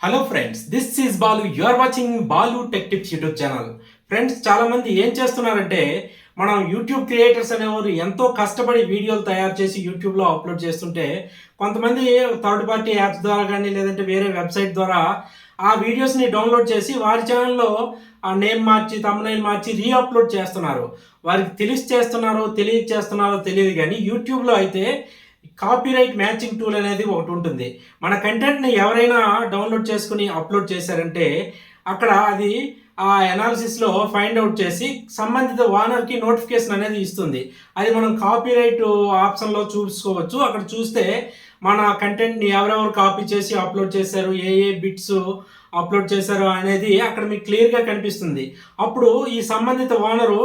Hello friends this is Balu you are watching Balu tech tips YouTube channel friends చాలా మంది ఏం చేస్తున్నారంటే మనం యూట్యూబ్ క్రియేటర్స్ అనేవారు ఎంతో కష్టపడి వీడియోలు తయారు చేసి యూట్యూబ్లో అప్లోడ్ చేస్తుంటే కొంతమంది థర్డ్ పార్టీ యాప్స్ ద్వారా కానీ లేదంటే వేరే వెబ్సైట్ ద్వారా ఆ వీడియోస్ని డౌన్లోడ్ చేసి వారి ఛానల్లో ఆ నేమ్ మార్చి తమ్నైల్ మార్చి రీ అప్లోడ్ చేస్తున్నారు. వారికి తెలిసి చేస్తున్నారో తెలియక చేస్తున్నారో తెలియదు కానీ యూట్యూబ్లో అయితే కాపీరైట్ మ్యాచింగ్ టూల్ అనేది ఒకటి ఉంటుంది. మన కంటెంట్ని ఎవరైనా డౌన్లోడ్ చేసుకుని అప్లోడ్ చేశారంటే అక్కడ అది ఆ అనాలిసిస్లో ఫైండ్ అవుట్ చేసి సంబంధిత ఓనర్కి నోటిఫికేషన్ అనేది ఇస్తుంది. అది మనం కాపీరైట్ ఆప్షన్లో చూసుకోవచ్చు. అక్కడ చూస్తే మన కంటెంట్ని ఎవరెవరు కాపీ చేసి అప్లోడ్ చేశారు ఏ ఏ బిట్స్ అప్లోడ్ చేశారు అనేది అక్కడ మీకు క్లియర్గా కనిపిస్తుంది. అప్పుడు ఈ సంబంధిత ఓనరు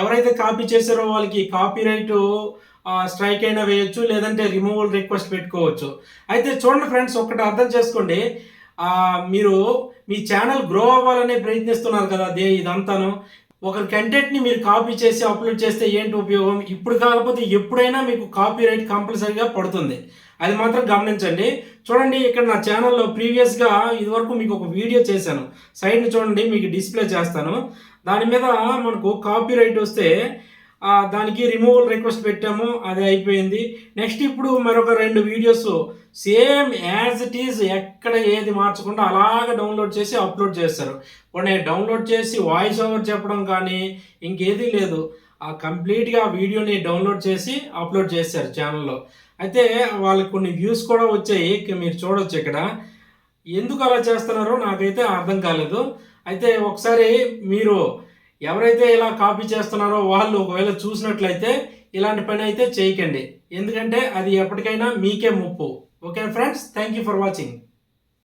ఎవరైతే కాపీ చేశారో వాళ్ళకి కాపీరైట్ స్ట్రైక్ అయినా వేయొచ్చు లేదంటే రిమూవల్ రిక్వెస్ట్ పెట్టుకోవచ్చు. అయితే చూడండి ఫ్రెండ్స్ ఒకటి అర్థం చేసుకోండి. మీరు మీ ఛానల్ గ్రో అవ్వాలనే ప్రయత్నిస్తున్నారు కదా అదే ఇదంతాను. ఒకరి కంటెంట్ని మీరు కాపీ చేసి అప్లోడ్ చేస్తే ఏంటి ఉపయోగం? ఇప్పుడు కాకపోతే ఎప్పుడైనా మీకు కాపీ రైట్ కంపల్సరీగా పడుతుంది. అది మాత్రం గమనించండి. చూడండి ఇక్కడ నా ఛానల్లో ప్రీవియస్గా ఇదివరకు మీకు ఒక వీడియో చేశాను. సైడ్ని చూడండి మీకు డిస్ప్లే చేస్తాను. దాని మీద మనకు కాపీ రైట్ వస్తే దానికి రిమూవల్ రిక్వెస్ట్ పెట్టాము అది అయిపోయింది. నెక్స్ట్ ఇప్పుడు మరొక రెండు videos same as it is ఎక్కడ ఏది మార్చకుండా అలాగ డౌన్లోడ్ చేసి అప్లోడ్ చేస్తారు. పోనీ డౌన్లోడ్ చేసి వాయిస్ ఓవర్ చెప్పడం కానీ ఇంకేదీ లేదు. ఆ కంప్లీట్గా ఆ వీడియోని డౌన్లోడ్ చేసి అప్లోడ్ చేశారు ఛానల్లో అయితే వాళ్ళకి కొన్ని వ్యూస్ కూడా వచ్చాయి మీరు చూడొచ్చు ఇక్కడ. ఎందుకు అలా చేస్తున్నారో నాకైతే అర్థం కాలేదు. అయితే ఒకసారి మీరు ఎవరైతే ఇలా కాపీ చేస్తున్నారో వాళ్ళు ఒకవేళ చూసినట్లయితే ఇలాంటి పని అయితే చేయకండి. ఎందుకంటే అది ఎప్పటికైనా మీకే ముప్పు. Okay friends thank you for watching